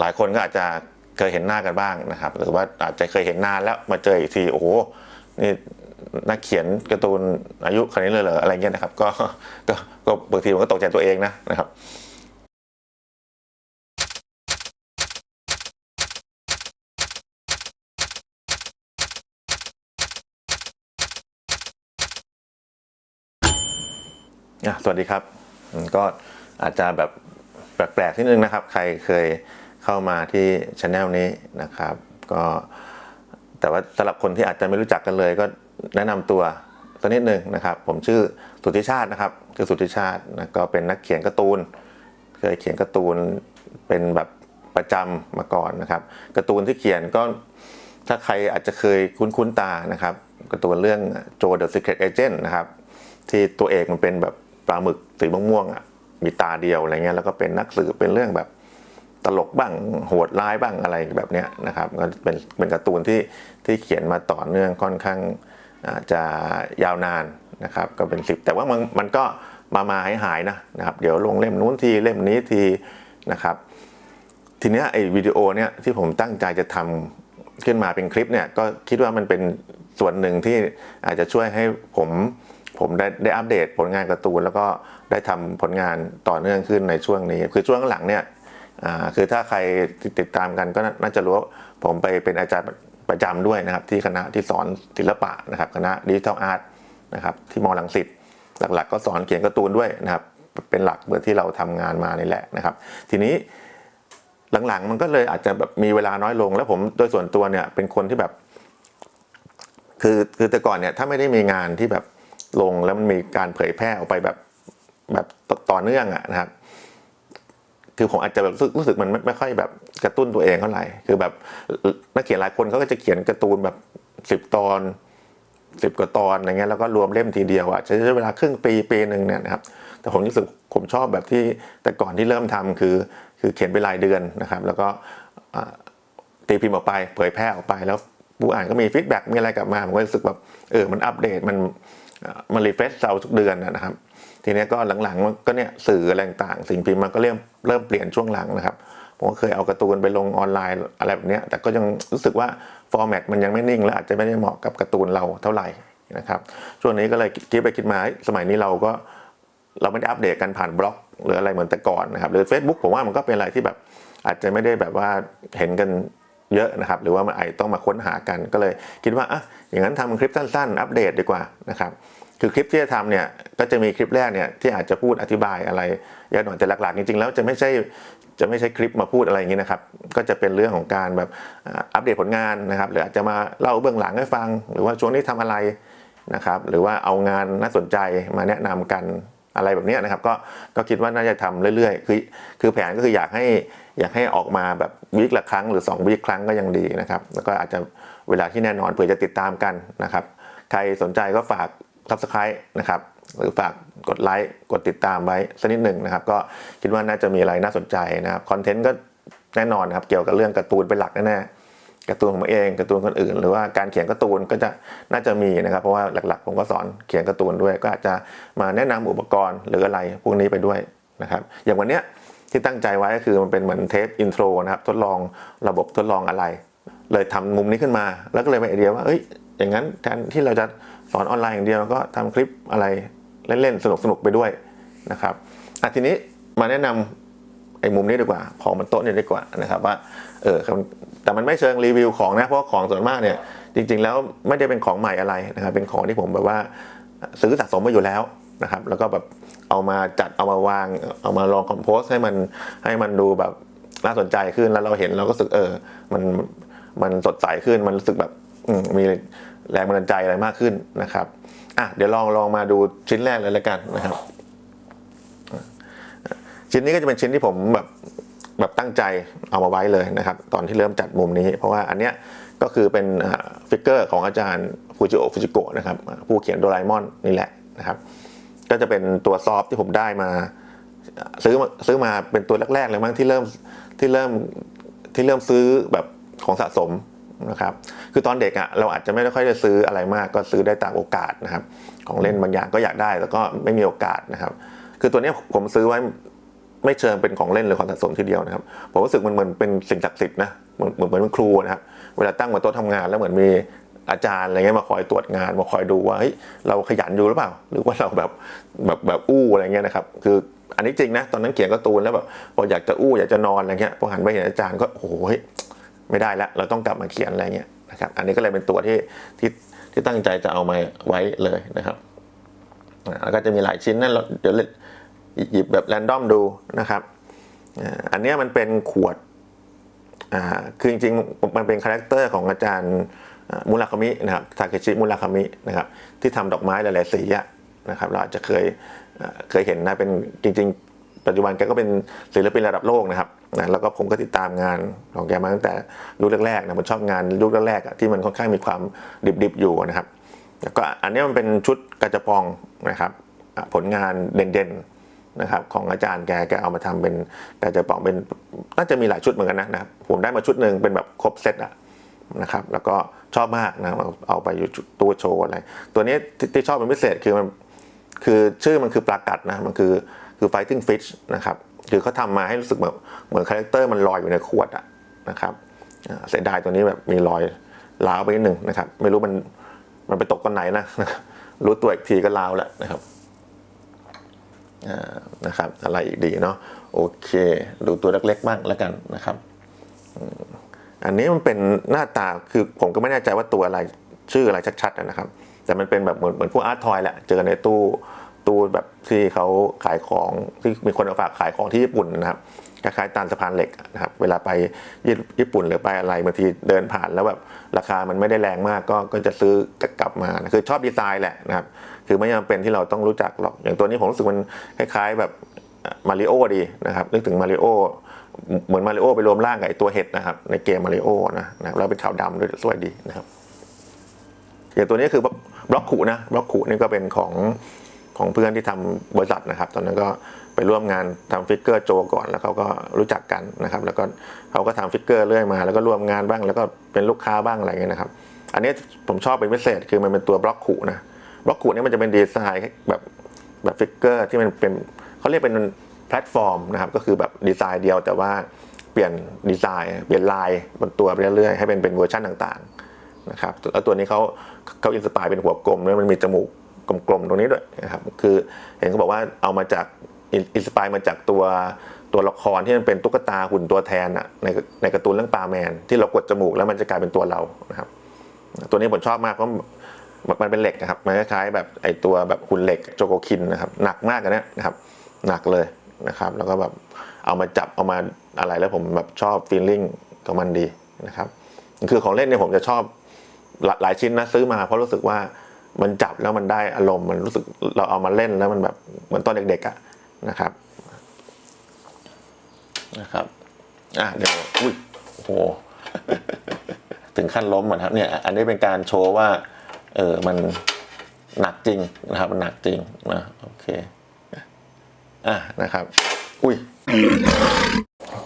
หลายคนก็อาจจะเคยเห็นหน้ากันบ้างนะครับ หรือว่าอาจจะเคยเห็นนานแล้วมาเจออีกทีโอ้โหนี่นักเขียนการ์ตูนอายุขนาดนี้เลยเหรออะไรเงี้ยนะครับ ก็ก็ก็บางทีผมก็ตกใจตัวเองนะนะครับสวัสดีครับ ก็อาจจะแบบแปลกๆนิดนึงนะครับ ใครเคย เข้ามาที่ช anel นี้นะครับ ก็แต่ว่าสำหรับคนที่อาจจะไม่รู้จักกันเลยก็แนะนำตัวตัวนิดนึงนะครับ ผมชื่อสุทธิชาตินะครับคือสุทธิชาตินะก็เป็นนักเขียนการ์ตูนเคยเขียนการ์ตูนเป็นแบบประจำมาก่อนนะครับการ์ตูนที่เขียนก็ถ้าใครอาจจะเคยคุ้นๆตานะครับการ์ตูนเรื่องโจ The Secret Agent นะครับ ที่ตัวเอกมันเป็นแบบปลาหมึกสีม่วงๆอะมีตาเดียวอะไรเงี้ยแล้วก็เป็นนักสืบเป็นเรื่องแบบ ตลกบ้างโหดร้ายบ้างอะไรแบบนี้นะครับก็เป็นเป็นการ์ตูนที่ที่เขียนมาต่อเนื่องค่อนข้างจะยาวนานนะครับก็เป็นสิบแต่ว่ามันมันก็มามาหายหายนะนะครับเดี๋ยวลงเล่มนู้นทีเล่มนี้ทีนะครับ ทีเนี้ยไอ้วิดีโอเนี้ยที่ผมตั้งใจจะทำขึ้นมาเป็นคลิปเนี่ยก็คิดว่ามันเป็นส่วนหนึ่งที่อาจจะช่วยให้ผมผมได้ได้อัปเดตผลงานการ์ตูน แล้วก็ได้ทำผลงานต่อเนื่องขึ้นในช่วงนี้ คือช่วงหลังเนี่ย คือถ้าใครติดตามกันก็น่าจะรู้ว่าผมไปเป็นอาจารย์ประจำด้วยนะครับ ที่คณะที่สอนศิลปะนะครับ คณะดิจิทัลอาร์ตนะครับที่มอลังสิตหลักๆ ก็สอนเขียนการ์ตูนด้วยนะครับ เป็นหลักเหมือนที่เราทำงานมานี่แหละนะครับ ทีนี้หลังๆ มันก็เลยอาจจะแบบมีเวลาน้อยลง แล้วผมโดยส่วนตัวเนี่ยเป็นคนที่แบบ คือคือแต่ก่อนเนี่ยถ้าไม่ได้มีงานที่แบบลงแล้วมันมีการเผยแพร่ออกไปแบบแบบต่อเนื่องอะนะครับ คือผมอาจจะแบบรู้สึกมันไม่ไม่ค่อยแบบกระตุ้นตัวเองเท่าไหร่คือแบบนักเขียนหลายคนเขาก็จะเขียนการ์ตูนแบบสิบตอนสิบกว่าตอนอะไรเงี้ยแล้วก็รวมเล่มทีเดียวอะใช้เวลาครึ่งปีปีหนึ่งเนี่ยนะครับแต่ผมรู้สึกผมชอบแบบที่แต่ก่อนที่เริ่มทำคือ คือเขียนเป็นรายเดือนนะครับ แล้วก็ตีพิมพ์ออกไปเผยแพร่ออกไปแล้วผู้อ่านก็มีฟีดแบ็กมีอะไรกลับมาผมก็รู้สึกแบบเออมันอัปเดตมันอ่ามันรีเฟรชเราทุกเดือนนะครับ ทีนี้ก็หลังๆมันก็เนี่ยสื่ออะไรต่างสิ่งพิมพ์มันก็เริ่มเริ่มเปลี่ยนช่วงหลังนะครับผมก็เคยเอาการ์ตูนไปลงออนไลน์อะไรแบบนี้แต่ก็ยังรู้สึกว่าฟอร์แมตมันยังไม่นิ่งและอาจจะไม่ได้เหมาะกับการ์ตูนเราเท่าไหร่นะครับช่วงนี้ก็เลยคิดไปคิดมาสมัยนี้เราก็เราไม่ได้อัปเดตกันผ่านบล็อก หรืออะไรเหมือนแต่ก่อนนะครับหรือ Facebook ผมว่ามันก็เป็นอะไรที่แบบอาจจะไม่ได้แบบว่าเห็นกันเยอะนะครับ หรือว่ามันอต้องมาค้นหากันก็เลยคิดว่าอะอย่างนั้นทำคลิปสั้นๆ อัปเดตดีกว่านะครับ คือคลิปที่จะทำเนี่ยก็จะมีคลิปแรกเนี่ยที่อาจจะพูดอธิบายอะไรเยอะหน่อยแต่หลักๆจริงๆแล้วจะไม่ใช่จะไม่ใช่คลิปมาพูดอะไรอย่างนี้นะครับ ก็จะเป็นเรื่องของการแบบอัปเดตผลงานนะครับ หรืออาจจะมาเล่าเบื้องหลังให้ฟัง หรือว่าช่วงนี้ทำอะไรนะครับ หรือว่าเอางานน่าสนใจมาแนะนำกันอะไรแบบนี้นะครับ ก็ก็คิดว่าน่าจะทำเรื่อยๆ คือคือแผนก็คืออยากให้อยากให้ออกมาแบบวีคละครั้งหรือ2วีคครั้งก็ยังดีนะครับ แล้วก็อาจจะเวลาที่แน่นอนเผื่อจะติดตามกันนะครับ ใครสนใจก็ฝาก subscribe นะครับหรือฝากกดไลค์กดติดตามไว้สักนิดหนึ่งนะครับ ก็คิดว่าน่าจะมีอะไรน่าสนใจนะครับคอนเทนต์ก็แน่นอนครับเกี่ยวกับเรื่องการ์ตูนเป็นหลักแน่ๆการ์ตูนของผมเองการ์ตูนคนอื่น หรือว่าการเขียนการ์ตูนก็จะน่าจะมีนะครับเพราะว่าหลักๆ ผมก็สอนเขียนการ์ตูนด้วย ก็อาจจะมาแนะนำอุปกรณ์หรืออะไรพวกนี้ไปด้วยนะครับอย่างวันเนี้ยที่ตั้งใจไว้ก็คือมันเป็นเหมือนเทปอินโทรนะครับทดลองระบบทดลองอะไร เลยทำมุมนี้ขึ้นมา แล้วก็เลยมีไอเดียว่าเอ้ยอย่างนั้นแทนที่เราจะ สอนออนไลน์อย่างเดียวก็ทำคลิปอะไรเล่นๆสนุกๆไปด้วยนะครับอะทีนี้มาแนะนำไอ้มุมนี้ดีกว่า ของบนโต๊ะเนี่ยดีกว่านะครับว่าเออแต่มันไม่เชิงรีวิวของนะเพราะของส่วนมากเนี่ยจริง ๆ แล้วไม่ได้เป็นของใหม่อะไรนะครับเป็นของที่ผมแบบว่าซื้อสะสมมาอยู่แล้วนะครับแล้วก็แบบเอามาจัดเอามาวางเอามาลองคอมโพสให้มันให้มันดูแบบน่าสนใจขึ้นแล้วเราเห็นเราก็รู้สึกเออมันมันสดใสขึ้นมันรู้สึกแบบ มีแรงบันดาลใจอะไรมากขึ้นนะครับอะเดี๋ยวลองลองมาดูชิ้นแรกเลยแล้วกันนะครับ ชิ้นนี้ก็จะเป็นชิ้นที่ผมแบบแบบตั้งใจเอามาไว้เลยนะครับ ตอนที่เริ่มจัดมุมนี้ เพราะว่าอันเนี้ยก็คือเป็นฟิกเกอร์ของอาจารย์ฟูจิโอฟูจิโกะนะครับ ผู้เขียนโดราเอมอนนี่แหละนะครับ ก็จะเป็นตัวซอฟต์ที่ผมได้มา ซื้อมาซื้อมาเป็นตัวแรกๆเลยมั้งที่เริ่มที่เริ่มที่เริ่มซื้อแบบของสะสม นะครับคือตอนเด็กอะ่ะเราอาจจะไม่ได้ค่อยได้ซื้ออะไรมาก ก็ซื้อได้ตามโอกาสนะครับ ของเล่นบางอย่างก็อยากได้แล้วก็ไม่มีโอกาสนะครับ คือตัวเนี้ยผมซื้อไว้ไม่เชิงเป็นของเล่นหรือของสะสมทีเดียวนะครับ ผมรู้สึกมันเหมือนเป็นสิ่งศักดิ์สิทธิ์นะเหมือนเหมือนเป็นครูนะครับเวลาตั้งบนโต๊ะทำงานแล้วเหมือนมีอาจารย์อะไรเงี้ยมาคอยตรวจงานมาคอยดูว่าเฮ้ยเราขยันอยู่หรือเปล่า หรือว่าเราแบบแบบแบบอู้อะไรเงี้ยนะครับ คืออันนี้จริงนะตอนนั้นเขียนการ์ตูนแล้วแบบพออยากจะอู้อยากจะนอนอะไรเงี้ยพอหันไปเห็นอาจารย์ก็โอ้โห ไม่ได้ละเราต้องกลับมาเขียนอะไรเงี้ยนะครับอันนี้ก็เลยเป็นตัวที่ที่ที่ตั้งใจจะเอามาไว้เลยนะครับแล้วก็จะมีหลายชิ้นนั่นเราเดี๋ยวหยิบแบบแรนดอมดูนะครับอันนี้มันเป็นขวดอ่าคือจริงๆมันเป็นคาแรคเตอร์ของอาจารย์มุราคามินะครับทาเคชิมุราคามินะครับที่ทำดอกไม้หลายๆสีนะครับเราอาจจะเคยเคยเห็นนะเป็นจริง ๆ ปัจจุบันแกก็เป็นศิลปินระดับโลกนะครับ นะแล้วก็ผมก็ติดตามงานของแกมาตั้งแต่ยุคแรกๆนะผมชอบงานยุคแรกๆที่มันค่อนข้างมีความดิบๆอยู่นะครับแล้วก็อันนี้มันเป็นชุดกระจปองนะครับผลงานเด่นๆนะครับของอาจารย์แกแกเอามาทำเป็นกระจปองเป็นน่าจะมีหลายชุดเหมือนกันนะนะครับผมได้มาชุดหนึ่งเป็นแบบครบเซตอะนะครับแล้วก็ชอบมากนะเอาไปอยู่ตู้โชว์อะไร ตัวนี้ที่ที่ชอบเป็นพิเศษคือมันคือชื่อมันคือปลากัดนะมันคือคือ fighting fish นะครับ คือเขาทำมาให้รู้สึกแบบเหมือนคาแรคเตอร์มันลอยอยู่ในขวดอะนะครับเสียดายตัวนี้แบบมีรอยล้าวไปนิดหนึ่งนะครับ ไม่รู้มันมันไปตกตอนไหนนะรู้ตัวอีกทีก็ลาวแล้วนะครับอ่านะครับ อะไรอีกดีเนาะโอเค ดูตัวเล็กๆบ้างแล้วกันนะครับ อันนี้มันเป็นหน้าตาคือผมก็ไม่แน่ใจว่าตัวอะไรชื่ออะไรชัดๆนะครับ แต่มันเป็นแบบเหมือนเหมือนพวกอาร์ตทอยแหละเจอในตู้ ตู้แบบที่เขาขายของที่มีคนเอาฝากขายของที่ญี่ปุ่นนะครับคล้ายๆตามสะพานเหล็กนะครับเวลาไปญี่ปุ่นหรือไปอะไรบางทีเดินผ่านแล้วแบบราคามันไม่ได้แรงมากก็ก็จะซื้อกลับมานะคือชอบดีไซน์แหละนะครับคือไม่จำเป็นที่เราต้องรู้จักหรอกอย่างตัวนี้ผมรู้สึกมันคล้าย ๆแบบมาริโอดีนะครับนึกถึงมาริโอเหมือนมาริโอไปรวมร่างกับไอตัวเห็ดนะครับในเกมมาริโอนะนะแล้วเป็นขาวดำด้วยสวยดีนะครับอย่างตัวนี้คือบล็อกขูนะบล็อกขูนี่ก็เป็นของ ของเพื่อนที่ทำบริษัทนะครับ ตอนนั้นก็ไปร่วมงานทำฟิกเกอร์โจก่อน แล้วเขาก็รู้จักกันนะครับ แล้วก็เขาก็ทำฟิกเกอร์เรื่อยมา แล้วก็ร่วมงานบ้าง แล้วก็เป็นลูกค้าบ้างอะไรเงี้ยนะครับ อันนี้ผมชอบเป็นพิเศษคือมันเป็นตัวบล็อกขูนะ บล็อกขูนี่มันจะเป็นดีไซน์แบบแบบฟิกเกอร์ที่มันเป็นเขาเรียกเป็นแพลตฟอร์มนะครับ ก็คือแบบดีไซน์เดียวแต่ว่าเปลี่ยนดีไซน์ เปลี่ยนลายบนตัวไปเรื่อยๆให้เป็นเป็นเวอร์ชันต่างๆนะครับแล้วตัวนี้เขาเขาอินสปายเป็นหัวกลมด้วยมันมีจมูก กลมๆตรงนี้ด้วยนะครับคือเห็นเขาบอกว่าเอามาจากอินสปายมาจากตัวตัวละครที่มันเป็นตุ๊กตาหุ่นตัวแทนอะในในการ์ตูนเรื่องปาแมน ที่เรากดจมูกแล้วมันจะกลายเป็นตัวเรานะครับ ตัวนี้ผมชอบมากเพราะมันเป็นเหล็กนะครับมันคล้ายแบบไอตัวแบบหุ่นเหล็กโจโกคินนะครับหนักมากอันเนี้นะครับ หนักเลยนะครับ แล้วก็แบบเอามาจับเอามาอะไรแล้วผมแบบชอบฟีลลิ่งกับมันดีนะครับ คือของเล่นเนี่ยผมจะชอบหลายชิ้นนะซื้อมาเพราะรู้สึกว่า มันจับแล้วมันได้อารมณ์มันรู้สึกเราเอามาเล่นแล้วมันแบบเหมือนตอนเด็กๆอะนะครับนะครับอะเดี๋ยวอุ้ยโอ้โหถึงขั้นล้มเหมดครับเนี่ย อันนี้เป็นการโชว์ว่า เออมันหนักจริงนะครับ มันหนักจริงนะโอเคอะนะครับ อุ้ย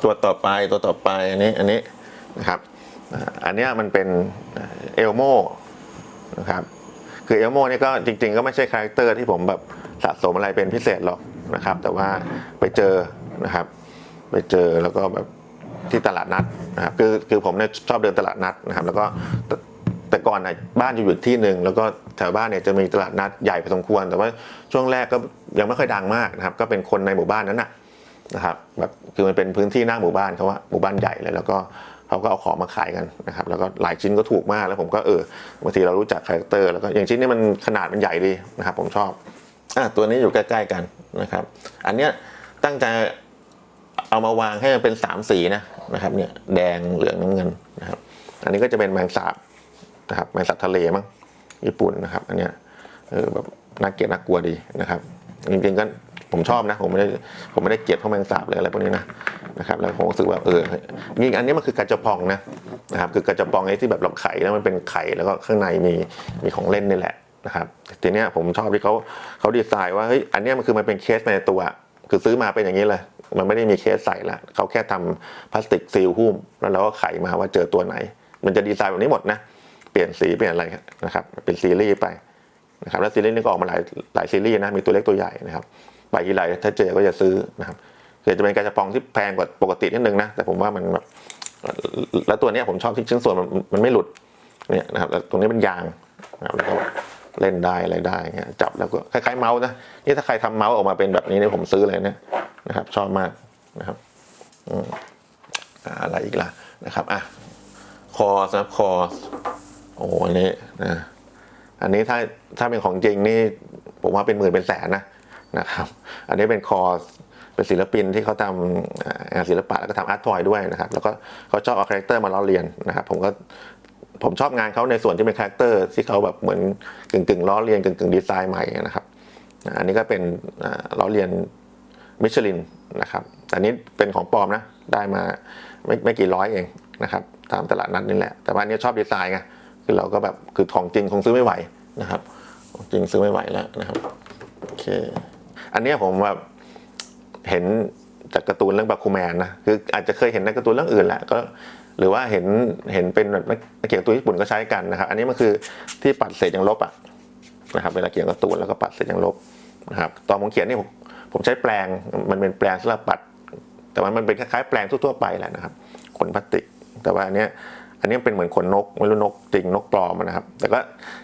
ตัวต่อไปตัวต่อไปอันนี้อันนี้นะครับ อันนี้มันเป็นเอลโมนะครับ คือเอลโมนี่ก็จริง ๆ ก็ไม่ใช่คาแรคเตอร์ที่ผมแบบสะสมอะไรเป็นพิเศษหรอกนะครับ แต่ว่าไปเจอนะครับ ไปเจอแล้วก็แบบที่ตลาดนัดนะครับคือคือผมเนี่ยชอบเดินตลาดนัดนะครับ แล้วก็แต่แตก่อนน่ะบ้านอยู่อีกที่หนึ่งแล้วก็แถวบ้านเนี่ยจะมีตลาดนัดใหญ่พอสมควร แต่ว่าช่วงแรกก็ยังไม่ค่อยดังมากนะครับ ก็เป็นคนในหมู่บ้านนั้นนะนะครับแบบคือมันเป็นพื้นที่หน้าหมู่บ้านเขาว่าหมู่บ้านใหญ่เลยแล้วก็ เขาก็เอาของมาขายกันนะครับแล้วก็หลายชิ้นก็ถูกมากแล้วผมก็เออบางทีเรารู้จักคาแรคเตอร์แล้วก็อย่างชิ้นนี้มันขนาดมันใหญ่ดีนะครับผมชอบอะตัวนี้อยู่ใกล้ๆกันนะครับ อันเนี้ยตั้งใจเอามาวางให้มันเป็นสามสีนะนะครับเนี่ยแดงเหลืองน้ำเงินนะครับ อันนี้ก็จะเป็นแมงสาบนะครับแมงสาบทะเลมั้งญี่ปุ่นนะครับ อันเนี้ยเออแบบน่าเกลียดน่ากลัวดีนะครับ จริงๆก็ ผมชอบนะ ผมไม่ได้ผมไม่ได้เกลียดพวกแมงสาบเลยอะไรพวกนี้นะนะครับแล้วผมรู้สึกว่าเออนี่อันนี้มันคือกระจะปองนะนะครับคือกระจะปองไอ้ที่แบบเราไข่แล้วมันเป็นไข่แล้วก็ข้างในมีมีของเล่นนี่แหละนะครับทีเนี้ยผมชอบที่เขาเขาดีไซน์ว่าเฮ้ยอันเนี้ยมันคือมันเป็นเคสในตัว คือซื้อมาเป็นอย่างนี้เลย มันไม่ได้มีเคสใส่ละเขาแค่ทำพลาสติกซีลหุ้มแล้วเราก็ไขมาว่าเจอตัวไหน มันจะดีไซน์แบบนี้หมดนะเปลี่ยนสีเปลี่ยนอะไรนะครับเป็นซีรีส์ไปนะครับแล้วซีรีส์นี้ก็ออกมาหลายหลายซีรีส์นะมีตัวเล็กตัวใหญ่นะครับ ไปกี่ไรถ้าเจอก็จะซื้อนะครับคืออาจะเป็นกระชับปองที่แพงกว่าปกตินิดนึงนะแต่ผมว่ามันแบบแล้วตัวนี้ผมชอบที่ชิ้นส่วนมันมันไม่หลุดเนี่ยนะครับแล้วตรงนี้เป็นยางนะครับแล้วก็เล่นได้อะไรได้เงี้ยจับแล้วก็คล้ายๆเมาส์นะนี่ถ้าใครทำเมาส์ออกมาเป็นแบบนี้เนี่ยผมซื้อเลยเนี่ยนะครับ ชอบมากนะครับอืออะไรอีกล่ะนะครับอะคอสนะครับคอโอ้โหอันนี้นะอันนี้ถ้าถ้าเป็นของจริงนี่ผมว่าเป็นหมื่นเป็นแสนนะ นะครับอันนี้เป็นคอเป็นศิลปินที่เขาทำงานศิลปะแล้วก็ทำอาร์ตทอยด้วยนะครับแล้วก็เขาชอบเอาคาแรคเตอร์มาล้อเลียนนะครับผมก็ผมชอบงานเขาในส่วนที่เป็นคาแรคเตอร์ที่เขาแบบเหมือนกึ่งกึ่งล้อเลียนกึ่งกึ่งดีไซน์ใหม่นะครับอันนี้ก็เป็นล้อเลียนมิชลินนะครับแต่นี้เป็นของปลอมนะได้มาไม่ไม่กี่ร้อยเองนะครับตามตลาดนัดนี่แหละ แต่ว่าอันนี้ชอบดีไซน์ไงคือเราก็แบบคือของจริงคงซื้อไม่ไหวนะครับของจริงซื้อไม่ไหวแล้วนะครับโอเค อันนี้ผมแบบเห็นจากการ์ตูนเรื่องบาคูแมนนะคืออาจจะเคยเห็นในการ์ตูนเรื่องอื่นแหละก็หรือว่าเห็นเห็นเป็นแบบนักเขียนตูนญี่ปุ่นก็ใช้กันนะครับ อันนี้มันคือที่ปัดเศษยางลบอะนะครับเวลาเขียนการ์ตูนแล้วก็ปัดเศษยางลบนะครับตอนผมเขียนนี่ผมผมใช้แปลงมันเป็นแปลงสำหรับปัด แต่ว่ามันเป็นคล้ายๆแปลงทั่วๆไปแหละนะครับขนพลาสติก แต่ว่าอันเนี้ยอันนี้เป็นเหมือนขนนกไม่รู้นกจริงนกปลอมนะครับ แต่ก็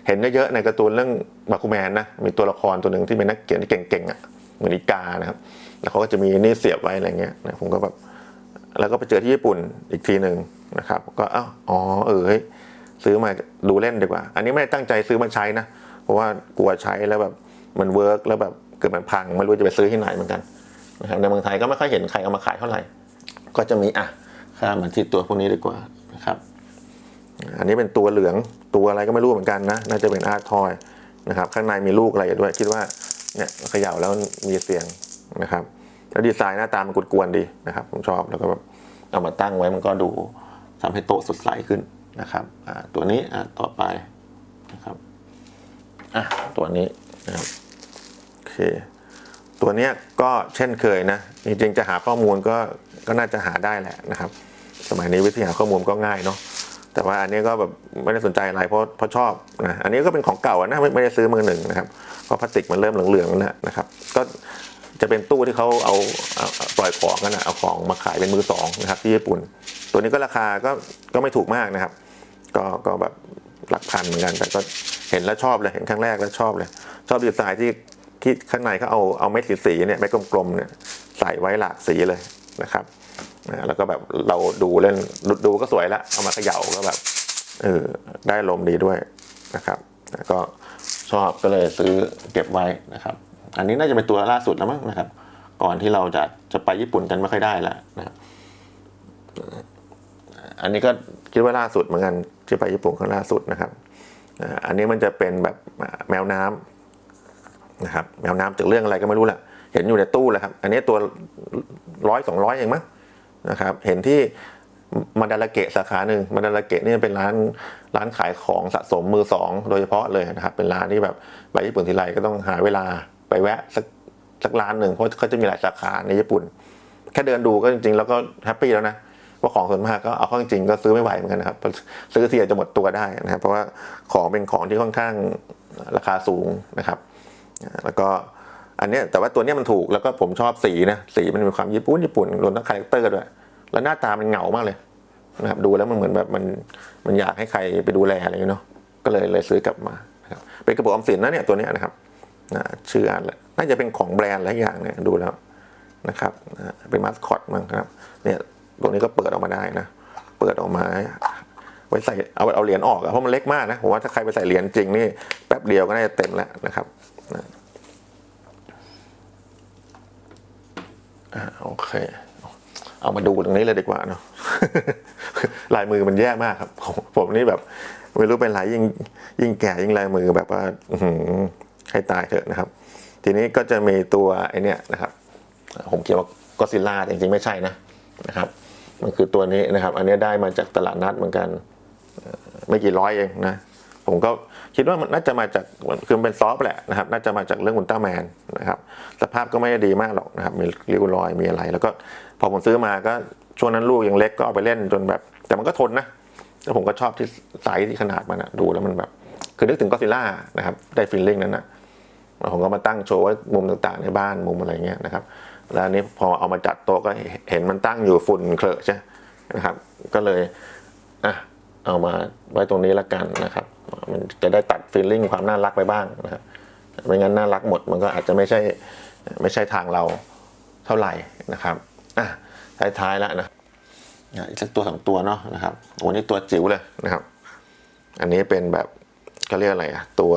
เห็นเยอะๆในการ์ตูนเรื่องบาคูแมนนะมีตัวละครตัวหนึ่งที่เป็นนักเขียนที่เก่งๆอะ เหมือนอีกานะครับ แล้วเขาก็จะมีนี่เสียบไว้อะไรเงี้ยนะผมก็แบบแล้วก็ไปเจอที่ญี่ปุ่นอีกทีหนึ่งนะครับ ก็อ้าวอ๋อเออเฮ้ยซื้อมาดูเล่นดีกว่า อันนี้ไม่ได้ตั้งใจซื้อมาใช้นะ เพราะว่ากลัวใช้แล้วแบบมันเวิร์กแล้วแบบเกิดมันพังไม่รู้จะไปซื้อที่ไหนเหมือนกันนะครับในเมืองไทยก็ไม่ค่อยเห็นใครเอามาขายเท่าไหร่ ก็จะมีอะข้ามมาที่ตัวพวกนี้ดีกว่านะครับ อันนี้เป็นตัวเหลืองตัวอะไรก็ไม่รู้เหมือนกันนะ น่าจะเป็นอาร์ทอยนะครับ ข้างในมีลูกอะไรอยู่ด้วย คิดว่า เนี่ยเขย่าแล้วมีเสียงนะครับ แล้วดีไซน์หน้าตามันกวนๆดีนะครับ ผมชอบแล้วก็แบบเอามาตั้งไว้มันก็ดูทำให้โต๊ะสดใสขึ้นนะครับอ่าตัวนี้อะต่อไปนะครับอะตัวนี้นะครับโอเคตัวเนี้ยก็เช่นเคยนะจริงๆจะหาข้อมูลก็ก็น่าจะหาได้แหละนะครับ สมัยนี้วิธีหาข้อมูลก็ง่ายเนาะ แต่ว่าอันนี้ก็แบบไม่ได้สนใจอะไรเพราะเพราะชอบนะอันนี้ก็เป็นของเก่าอะนะไม่ไม่ได้ซื้อมือหนึ่งนะครับเพราะพลาสติกมันเริ่มเหลืองๆแล้วนะครับ ก็จะเป็นตู้ที่เขาเอาปล่อยของกันนะเอาของมาขายเป็นมือสองนะครับที่ญี่ปุ่น ตัวนี้ก็ราคาก็ก็ไม่ถูกมากนะครับ ก็ก็แบบหลักพันเหมือนกัน แต่ก็เห็นแล้วชอบเลยเห็นครั้งแรกแล้วชอบเลย ชอบดีไซน์ที่ที่ข้างในเขาเอาเอาเม็ดสีๆเนี่ยเม็ดกลมๆเนี่ยใส่ไว้หลากสีเลยนะครับ นะแล้วก็แบบเราดูเล่นดูดูก็สวยละเอามาเขย่าก็แบบเออได้ลมดีด้วยนะครับก็ชอบก็เลยซื้อเก็บไว้นะครับ อันนี้น่าจะเป็นตัวล่าสุดแล้วมั้งนะครับ ก่อนที่เราจะจะไปญี่ปุ่นกันไม่ค่อยได้แล้วนะอันนี้ก็คิดว่าล่าสุดเหมือนกันที่ไปญี่ปุ่นครั้งล่าสุดนะครับอันนี้มันจะเป็นแบบแมวน้ำนะครับแมวน้ำจากเรื่องอะไรก็ไม่รู้แหละเห็นอยู่ในตู้แหละครับ อันนี้ตัวร้อยสองร้อยเองมั้ง นะครับ เห็นที่มาดาราเกะสาขาหนึ่งมาดาราเกะนี่เป็นร้านร้านขายของสะสมมือสองโดยเฉพาะเลยนะครับ เป็นร้านที่แบบไปญี่ปุ่นทีไรก็ต้องหาเวลาไปแวะสักสักร้านหนึ่งเพราะเขาจะมีหลายสาขาในญี่ปุ่น แค่เดินดูก็จริงๆ แล้วก็แฮปปี้แล้วนะว่าของส่วนมากก็เอาเข้าจริงก็ซื้อไม่ไหวเหมือนกันนะครับ ซื้อเสียจะหมดตัวได้นะครับ เพราะว่าของเป็นของที่ค่อนข้างราคาสูงนะครับ แล้วก็ อันเนี้ยแต่ว่าตัวเนี้ยมันถูกแล้วก็ผมชอบสีนะสีมันมีความญี่ปุ่นญี่ปุ่นรวมทั้งคาแรคเตอร์ด้วยแล้วหน้าตามันเหงามากเลยนะครับดูแล้วมันเหมือนแบบมันมันอยากให้ใครไปดูแลอะไรอย่างเงี้ยเนาะก็เลยเลยซื้อกลับมานะครับเป็นกระปุกออมสินนะเนี่ยตัวเนี้ยนะครับอ่าชื่ออันน่าจะเป็นของแบรนด์หลายอย่างเนี่ยดูแล้วนะครับอ่าเป็นมาสคอตมั้งครับเนี่ยตรงนี้ก็เปิดออกมาได้นะเปิดออกมาไว้ใส่เอาเอาเหรียญออกอะเพราะมันเล็กมากนะผมว่าถ้าใครไปใส่เหรียญจริงนี่แป๊บเดียวก็น่าจะเต็มแล้วนะครับนะ อ่าโอเคเอามาดูตรงนี้เลยดีกว่าเนาะลายมือมันแย่มากครับผมผมนี่แบบไม่รู้เป็นไรยิ่งยิ่งแก่ยิ่งลายมือแบบว่าหืให้ตายเถอะนะครับ ทีนี้ก็จะมีตัวไอเนี้ยนะครับ ผมเขียนว่าก็ซิล่าจริงๆไม่ใช่นะนะครับ มันคือตัวนี้นะครับ อันนี้ได้มาจากตลาดนัดเหมือนกัน ไม่กี่ร้อยเองนะ ผมก็คิดว่ามันน่าจะมาจากคือเป็นซอฟแหละนะครับ น่าจะมาจากเรื่องอุลตร้าแมนนะครับสภาพก็ไม่ได้ดีมากหรอกนะครับ มีริ้วรอยมีอะไร แล้วก็พอผมซื้อมาก็ช่วงนั้นลูกยังเล็กก็เอาไปเล่นจนแบบ แต่มันก็ทนนะแล้วผมก็ชอบที่ไซส์ที่ขนาดมันอะดูแล้วมันแบบ คือนึกถึงก็ซิล่านะครับได้ฟีลลิ่งนั้นนะผมก็มาตั้งโชว์ไว้มุมต่างๆในบ้านมุมอะไรเงี้ยนะครับแล้วนนี้พอเอามาจัดโต๊ะก็เห็นมันตั้งอยู่ฝุ่นเคลอะใช่นะครับ ก็เลยอะเอามาไว้ตรงนี้ละกันนะครับ มันจะได้ตัดฟีลลิ่งความน่ารักไปบ้างนะครับไม่งั้นน่ารักหมดมันก็อาจจะไม่ใช่ไม่ใช่ทางเราเท่าไหร่นะครับอะท้ายๆแล้วนะอีกสักตัวสองตัวเนาะนะครับโอ้นี่ตัวจิ๋วเลยนะครับ อันนี้เป็นแบบเขาเรียกอะไรอะตัว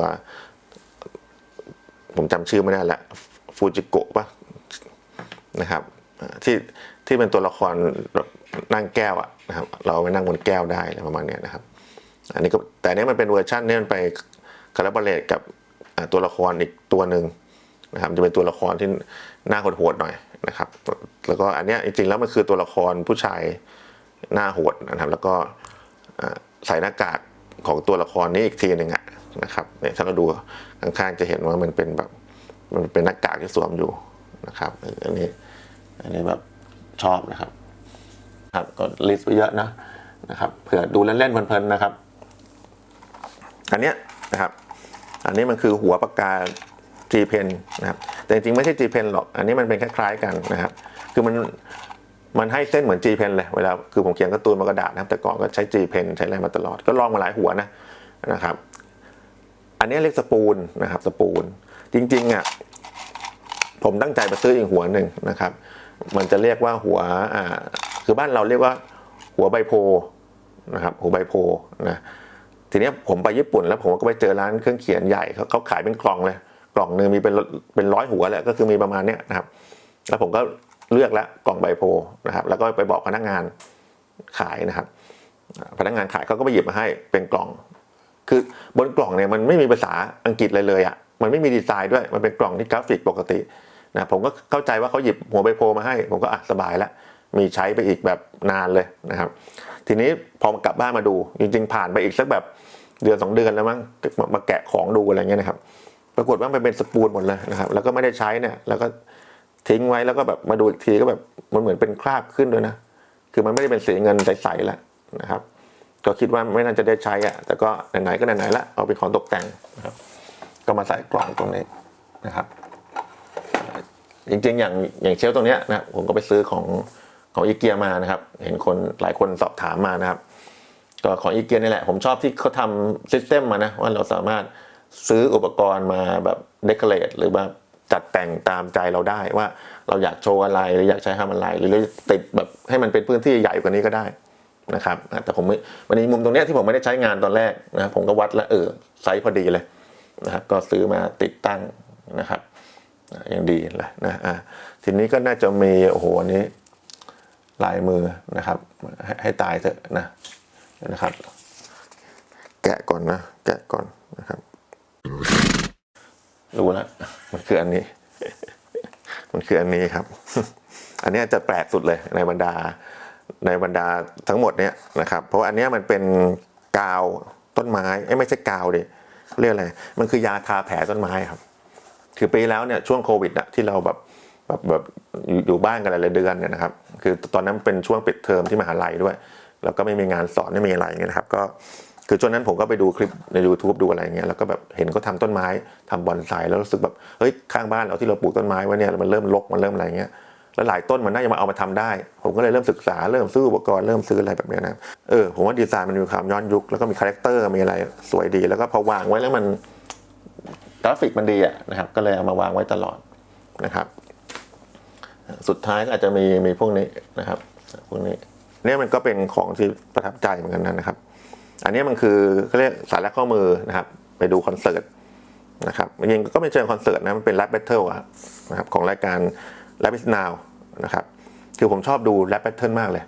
ผมจำชื่อไม่ได้ละฟูจิโกะปะนะครับที่ที่เป็นตัวละครแบบนั่งแก้วอะนะครับ เราไปนั่งบนแก้วได้ประมาณเนี้ยนะครับ อันนี้ก็แต่นี้มันเป็นเวอร์ชันเนี่ยมันไปคาราบาเรตกับตัวละครอีกตัวหนึ่งนะครับจะเป็นตัวละครที่หน้าโหดๆหน่อยนะครับ แล้วก็อันเนี้ยจริงๆแล้วมันคือตัวละครผู้ชายหน้าโหดนะครับ แล้วก็ใส่หน้ากากของตัวละครนี้อีกทีหนึ่งอะนะครับเนี่ยถ้าเราดูข้างๆจะเห็นว่ามันเป็นแบบมันเป็นหน้ากากที่สวมอยู่นะครับอออันนี้อันนี้แบบชอบนะครับ ครับก็ลิสต์ไปเยอะนะนะครับเผื่อดูเล่นๆเพลินๆนะครับ อันเนี้ยนะครับ อันนี้มันคือหัวปากกา G Pen นะครับ แต่จริงๆไม่ใช่ G Pen หรอก อันนี้มันเป็นคล้ายๆกันนะครับ คือมันมันให้เส้นเหมือน G Pen เลย เวลาคือผมเขียนการ์ตูนบนกระดาษนะครับ แต่ก่อนก็ใช้ G Pen ใช้อะไรมาตลอด ก็ลองมาหลายหัวนะนะครับ อันนี้เรียกสปูลนะครับ สปูล จริงๆอะผมตั้งใจไปซื้ออีกหัวหนึ่งนะครับ มันจะเรียกว่าหัวอ่าคือบ้านเราเรียกว่าหัวใบโพนะครับ หัวใบโพนะ ทีนี้ผมไปญี่ปุ่นแล้วผมก็ไปเจอร้านเครื่องเขียนใหญ่เขาเขาขายเป็นกล่องเลย กล่องหนึ่งมีเป็นเป็นร้อยหัวแหละก็คือมีประมาณเนี้ยนะครับ แล้วผมก็เลือกแล้วกล่องใบโพนะครับ แล้วก็ไปบอกพนักงานขายนะครับ พนักงานขายเขาก็ไปหยิบมาให้เป็นกล่อง คือบนกล่องเนี่ยมันไม่มีภาษาอังกฤษเลยเลยอะมันไม่มีดีไซน์ด้วยมันเป็นกล่องที่กราฟิกปกตินะผมก็เข้าใจว่าเขาหยิบหัวใบโพมาให้ ผมก็อะสบายแล้ว มีใช้ไปอีกแบบนานเลยนะครับ ทีนี้พอกลับบ้านมาดูจริง ๆ ผ่านไปอีกสักแบบเดือนสองเดือนแล้วมั้งมามาแกะของดูอะไรเงี้ยนะครับ ปรากฏว่ามันเป็นสปูนหมดเลยนะครับ แล้วก็ไม่ได้ใช้เนี่ยแล้วก็ทิ้งไว้แล้วก็แบบมาดูอีกทีก็แบบมันเหมือนเป็นคราบขึ้นด้วยนะคือมันไม่ได้เป็นสีเงินใสๆแล้วนะครับ ก็คิดว่าไม่น่าจะได้ใช้อะแต่ก็ไหนๆก็ไหนๆละเอาเป็นของตกแต่งนะครับ ก็มาใส่กล่องตรงนี้นะครับ จริงๆ อย่างอย่างเชลฟ์ตรงเนี้ยนะผมก็ไปซื้อของ ของอีเกียมานะครับ เห็นคนหลายคนสอบถามมานะครับ ก็ของอีเกียนี่แหละ ผมชอบที่เขาทำซิสเต็มมานะว่าเราสามารถซื้ออุปกรณ์มาแบบเดคอเรทหรือว่าจัดแต่งตามใจเราได้ว่าเราอยากโชว์อะไรหรืออยากใช้ทำอะไร หรือเราติดแบบให้มันเป็นพื้นที่ใหญ่กว่านี้ก็ได้นะครับ แต่ผมไม่วันนี้มุมตรงนี้ที่ผมไม่ได้ใช้งานตอนแรกนะผมก็วัดแล้วเออไซส์พอดีเลยนะครับก็ซื้อมาติดตั้งนะครับอะอย่างดีเลยนะอะทีนี้ก็น่าจะมีโอ้โหอันนี้ ลายมือนะครับให้ให้ตายเถอะนะนะครับ แกะก่อนนะ แกะก่อนนะครับ รู้แล้วมันคืออันนี้ มันคืออันนี้ครับ อันนี้จะแปลกสุดเลยในบรรดาในบรรดาทั้งหมดเนี้ยนะครับ เพราะอันนี้มันเป็นกาวต้นไม้ไม่ใช่กาวดิเรียกอะไรมันคือยาทาแผลต้นไม้ครับ คือปีแล้วเนี่ยช่วงโควิดอะที่เราแบบ แบบแบบอยู่บ้านกันหลายเดือนเนี่ยนะครับ คือตอนนั้นเป็นช่วงปิดเทอมที่มหาลัยด้วย แล้วก็ไม่มีงานสอนไม่มีอะไรเงี้ยนะครับ ก็คือช่วงนั้นผมก็ไปดูคลิปใน YouTube ดูอะไรเงี้ยแล้วก็แบบเห็นเขาทำต้นไม้ทำบอนไซแล้วรู้สึกแบบเฮ้ยข้างบ้านเราที่เราปลูกต้นไม้ไว้เนี่ยมันเริ่มรกมันเริ่มอะไรเงี้ยแล้วหลายต้นมันน่าจะมาเอามาทำได้ ผมก็เลยเริ่มศึกษาเริ่มซื้ออุปกรณ์เริ่มซื้ออะไรแบบนี้นะเออผมว่าดีไซน์มันมีความย้อนยุคแล้วก็มีคาแรคเตอร์มีอะไรสวยดี แล้วก็พอวางไว้แล้วมันกราฟิกมันดีอะนะครับก็เลยเอามาวางไว้ตลอดนะครับ สุดท้ายก็อาจจะมีมีพวกนี้นะครับพวกนี้เนี่ยมันก็เป็นของที่ประทับใจเหมือนกันนะครับ อันนี้มันคือเขาเรียกสายรัดข้อมือนะครับ ไปดูคอนเสิร์ตนะครับจริงๆก็ไม่เชิงคอนเสิร์ตนะมันเป็นแรปแบทเทิลนะครับของรายการ Rap is Now นะครับคือผมชอบดูแรปแบทเทิลมากเลย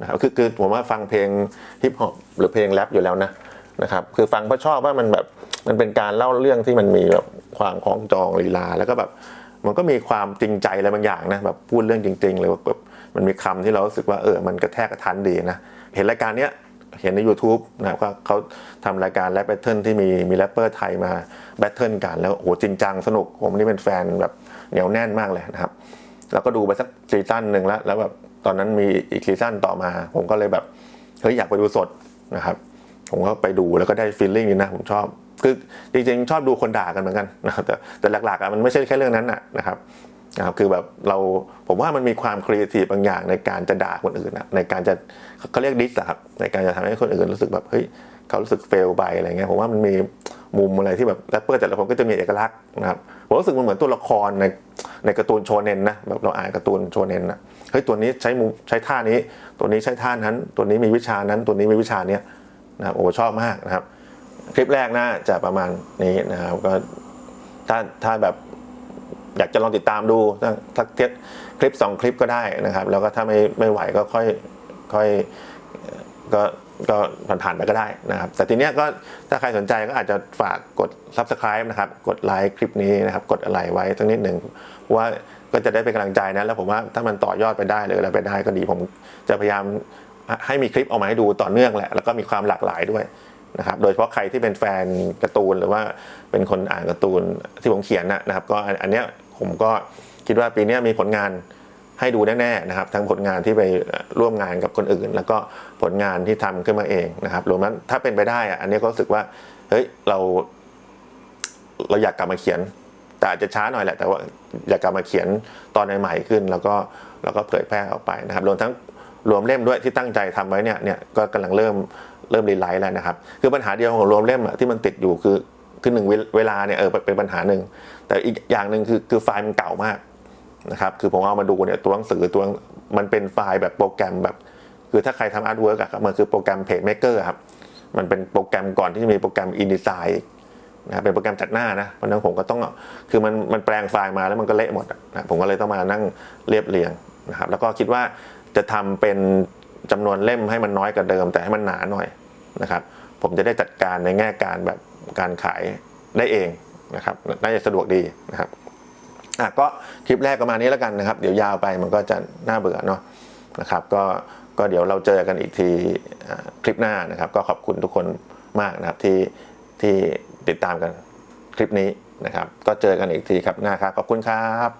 นะครับคือคือผมว่าฟังเพลงฮิปฮอปหรือเพลงแรปอยู่แล้วนะนะครับคือฟังเพราะชอบว่ามันแบบมันเป็นการเล่าเรื่องที่มันมีแบบความคล้องจองลีลาแล้วก็แบบ มันก็มีความจริงใจอะไรบางอย่างนะแบบพูดเรื่องจริง ๆ เลยแบบมันมีคำที่เรารู้สึกว่าเออมันกระแทกกระทันดีนะเห็นรายการเนี้ยเห็นใน YouTube นะว่าเขาทำรายการแรปแบทเทิลที่มีมีแรปเปอร์ไทยมาแบทเทิลกันแล้วโอ้โหจริงจังสนุกผมนี่เป็นแฟนแบบเหนียวแน่นมากเลยนะครับ แล้วก็ดูไปสักซีซั่นหนึ่งแล้ว แล้วแบบตอนนั้นมีอีกซีซั่นต่อมา ผมก็เลยแบบเฮ้ยอยากไปดูสดนะครับ ผมก็ไปดูแล้วก็ได้ฟีลลิ่งนี้นะผมชอบ คือจริงๆชอบดูคนด่ากันเหมือนกันนะครับแต่แต่หลักๆอะมันไม่ใช่แค่เรื่องนั้นนะนะครับนะครับคือแบบเราผมว่ามันมีความครีเอทีฟบางอย่างในการจะด่าคนอื่นนะในการจะเขาเรียกดิสครับในการจะทำให้คนอื่นรู้สึกแบบเฮ้ยเขารู้สึกเฟลไปอะไรเงี้ยผมว่ามันมีมุมอะไรที่แบบแรปเปอร์แต่ละคนก็จะมีเอกลักษณ์นะครับผมรู้สึกมันเหมือนตัวละครในในการ์ตูนโชเนนนะแบบเราอ่านการ์ตูนโชเนนนะเฮ้ยตัวนี้ใช้มุมใช้ท่านี้ ตัวนี้ใช้ท่านั้น ตัวนี้มีวิชานั้น ตัวนี้มีวิชาเนี้ยนะครับโอ้ชอบมากนะครับ คลิปแรกน่าจะประมาณนี้นะครับ ก็ถ้าถ้าแบบอยากจะลองติดตามดูสักสักเทปคลิป 2 คลิปก็ได้นะครับ แล้วก็ถ้าไม่ไม่ไหวก็ค่อยค่อยก็ก็ผ่านๆไปก็ได้นะครับ แต่ทีเนี้ยก็ถ้าใครสนใจก็อาจจะฝากกด subscribe นะครับ กดไลค์คลิปนี้นะครับ กดอะไรไว้สักนิดหนึ่งว่าก็จะได้เป็นกำลังใจนะแล้วผมว่าถ้ามันต่อยอดไปได้หรืออะไรไปได้ก็ดีผมจะพยายามให้มีคลิปออกมาให้ดูต่อเนื่องแหละแล้วก็มีความหลากหลายด้วย นะครับโดยเฉพาะใครที่เป็นแฟนการ์ตูนหรือว่าเป็นคนอ่านการ์ตูนที่ผมเขียนนะครับ ก็อันนเนี้ยผมก็คิดว่าปีนี้มีผลงานให้ดูแน่ๆนะครับ ทั้งผลงานที่ไปร่วมงานกับคนอื่น แล้วก็ผลงานที่ทำขึ้นมาเองนะครับรวมทั้งถ้าเป็นไปได้อะอันนี้ก็รู้สึกว่าเฮ้ยเรา เราอยากกลับมาเขียน แต่อาจจะช้าหน่อยแหละ แต่ว่าอยากกลับมาเขียนตอนใหม่ๆขึ้น แล้วก็แล้วก็เผยแพร่ออกไปนะครับรวมทั้งรวมเล่มด้วยที่ตั้งใจทำไว้เนี่ยเนี่ยก็กำลังเริ่ม เริ่มรีไลท์แล้วนะครับ คือปัญหาเดียวของรวมเล่มอะที่มันติดอยู่คือคือหนึ่งเวลาเนี่ยเออเป็นปัญหาหนึ่งแต่อีกอย่างหนึ่งคือคือไฟล์มันเก่ามากนะครับคือผมเอามาดูเนี่ยตัวหนังสือตัวมันเป็นไฟล์แบบโปรแกรมแบบ คือถ้าใครทำอาร์ตเวิร์กอะครับมันคือโปรแกรมเพจเม k เกอร์ครับมันเป็นโปรแกรมก่อนที่จะมีโปรแกรม InDesign อีกนะครับเป็นโปรแกรมจัดหน้านะเพราะนั้นผมก็ต้องคือมันมันแปลงไฟล์มาแล้วมันก็เละหมดนะผมก็เลยต้องมานั่งเรียบเรียงนะครับแล้วก็คิดว่าจะทำเป็นจำนวนเล่มให้มันน้อยกว่าเดิม แต่ให้มันหนาหน่อย นะครับผมจะได้จัดการในแง่การแบบการขายได้เองนะครับน่าจะสะดวกดีนะครับอะก็คลิปแรกประมาณนี้แล้วกันนะครับ เดี๋ยวยาวไปมันก็จะน่าเบื่อเนาะนะครับก็ก็เดี๋ยวเราเจอกันอีกทีคลิปหน้านะครับ ก็ขอบคุณทุกคนมากนะครับที่ที่ติดตามกันคลิปนี้นะครับ ก็เจอกันอีกทีครับหน้าครับขอบคุณครับ